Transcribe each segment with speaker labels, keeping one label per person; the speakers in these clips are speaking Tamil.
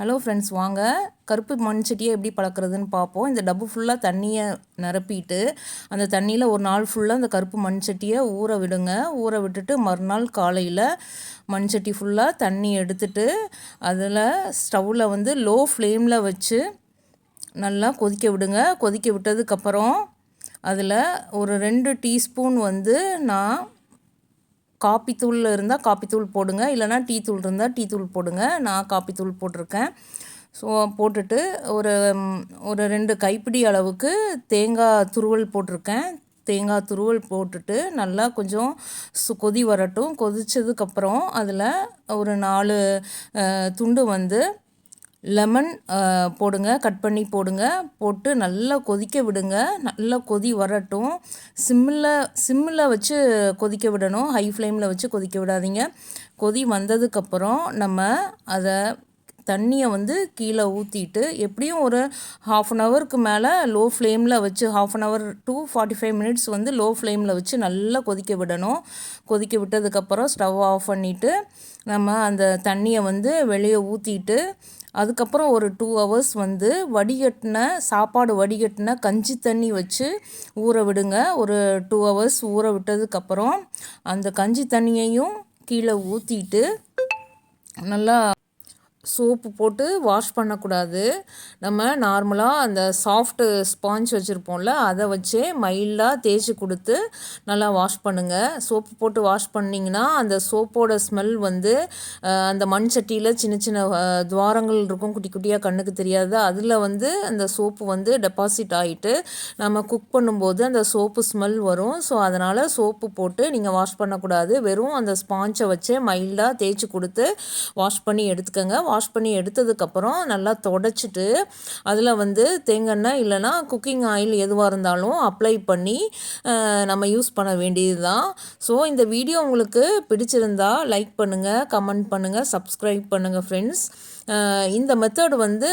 Speaker 1: ஹலோ ஃப்ரெண்ட்ஸ் வாங்க. கருப்பு மண்சட்டியை எப்படி பழக்கிறதுன்னு பார்ப்போம். இந்த டப்பு ஃபுல்லாக தண்ணியை நிரப்பிட்டு அந்த தண்ணியில் ஒரு நாள் ஃபுல்லாக அந்த கருப்பு மண்சட்டியை ஊற விடுங்க. ஊற விட்டுட்டு மறுநாள் காலையில் மண்சட்டி ஃபுல்லாக தண்ணி எடுத்துட்டு அதில் ஸ்டவ்வில் வந்து லோ ஃப்ளேமில் வச்சு நல்லா கொதிக்க விடுங்க. கொதிக்க விட்டதுக்கப்புறம் அதில் ஒரு ரெண்டு டீஸ்பூன் வந்து நான் காப்பி தூள் இருந்தால் காப்பி தூள் போடுங்க. இல்லைனா டீ தூள் இருந்தால் டீ தூள் போடுங்க. நான் காப்பி தூள் போட்டிருக்கேன். ஸோ போட்டுட்டு ஒரு ஒரு ரெண்டு கைப்பிடி அளவுக்கு தேங்காய் துருவல் போட்டிருக்கேன். தேங்காய் துருவல் போட்டுட்டு நல்லா கொஞ்சம் சு கொதி வரட்டும். கொதித்ததுக்கப்புறம் அதில் ஒரு நாலு துண்டு வந்து லெமன் uh, போடுங்க கட் பண்ணி போடுங்க போட்டு நல்லா கொதிக்க விடுங்க நல்லா கொதி வரட்டும். சிம்மில் சிம்மில் வச்சு கொதிக்க விடணும் ஹை ஃப்ளேமில் வச்சு கொதிக்க விடாதீங்க. கொதி வந்ததுக்கப்புறம் நம்ம அதை தண்ணியை வந்து கீழே ஊற்றிட்டு எப்படியும் ஒரு ஹாஃப் அன் ஹவருக்கு மேலே லோ ஃப்ளேமில் வச்சு half an hour two forty five minutes வந்து லோ ஃப்ளேமில் வச்சு நல்லா கொதிக்க விடணும். கொதிக்க விட்டதுக்கப்புறம் ஸ்டவ் ஆஃப் பண்ணிவிட்டு நம்ம அந்த தண்ணியை வந்து வெளியே ஊற்றிட்டு அதுக்கப்புறம் ஒரு டூ ஹவர்ஸ் வந்து வடிகட்டின சாப்பாடு வடிகட்டின கஞ்சி தண்ணி வச்சு ஊற விடுங்க. ஒரு டூ ஹவர்ஸ் ஊற விட்டதுக்கப்புறம் அந்த கஞ்சி தண்ணியையும் கீழே ஊற்றிட்டு நல்லா சோப்பு போட்டு வாஷ் பண்ணக்கூடாது. நம்ம நார்மலாக அந்த சாஃப்ட்டு ஸ்பாஞ்ச் வச்சுருப்போம்ல அதை வச்சே மைல்டாக தேய்ச்சி கொடுத்து நல்லா வாஷ் பண்ணுங்கள் சோப்பு போட்டு வாஷ் பண்ணிங்கன்னா அந்த சோப்போட ஸ்மெல் வந்து அந்த மண் சட்டியில் சின்ன சின்ன துவாரங்கள் இருக்கும் குட்டி குட்டியாக கண்ணுக்கு தெரியாது. அதில் வந்து அந்த சோப்பு வந்து டெபாசிட் ஆகிட்டு நம்ம குக் பண்ணும்போது அந்த சோப்பு ஸ்மெல் வரும். ஸோ அதனால் சோப்பு போட்டு நீங்கள் வாஷ் பண்ணக்கூடாது. வெறும் அந்த ஸ்பாஞ்சை வச்சே மைல்டாக தேய்ச்சி கொடுத்து வாஷ் பண்ணி எடுத்துக்கோங்க. வாஷ் வாஷ் பண்ணி எடுத்ததுக்கப்புறம் நல்லா தொடச்சிட்டு அதில் வந்து தேங்காய் இல்லைனா குக்கிங் ஆயில் எதுவாக இருந்தாலும் அப்ளை பண்ணி நம்ம யூஸ் பண்ண வேண்டியது தான் ஸோ இந்த வீடியோ உங்களுக்கு பிடிச்சிருந்தா லைக் பண்ணுங்கள் கமெண்ட் பண்ணுங்கள் சப்ஸ்கிரைப் பண்ணுங்கள் ஃப்ரெண்ட்ஸ் இந்த மெத்தட் வந்து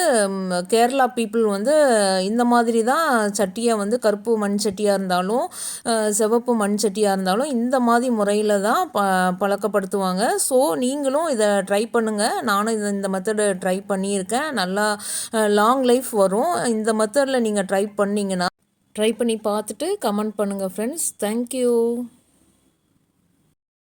Speaker 1: கேரளா பீப்புள் வந்து இந்த மாதிரி தான் சட்டியை வந்து கருப்பு மண் சட்டியாக இருந்தாலும் சிவப்பு மண் சட்டியாக இருந்தாலும் இந்த மாதிரி முறையில் தான் ப பழக்கப்படுத்துவாங்க. ஸோ நீங்களும் இதை ட்ரை பண்ணுங்கள் நானும் இது இந்த மெத்தடை ட்ரை பண்ணியிருக்கேன். நல்லா லாங் லைஃப் வரும். இந்த மெத்தடில் நீங்கள் ட்ரை பண்ணிங்கன்னா ட்ரை பண்ணி பார்த்துட்டு கமெண்ட் பண்ணுங்கள் ஃப்ரெண்ட்ஸ் தேங்க்யூ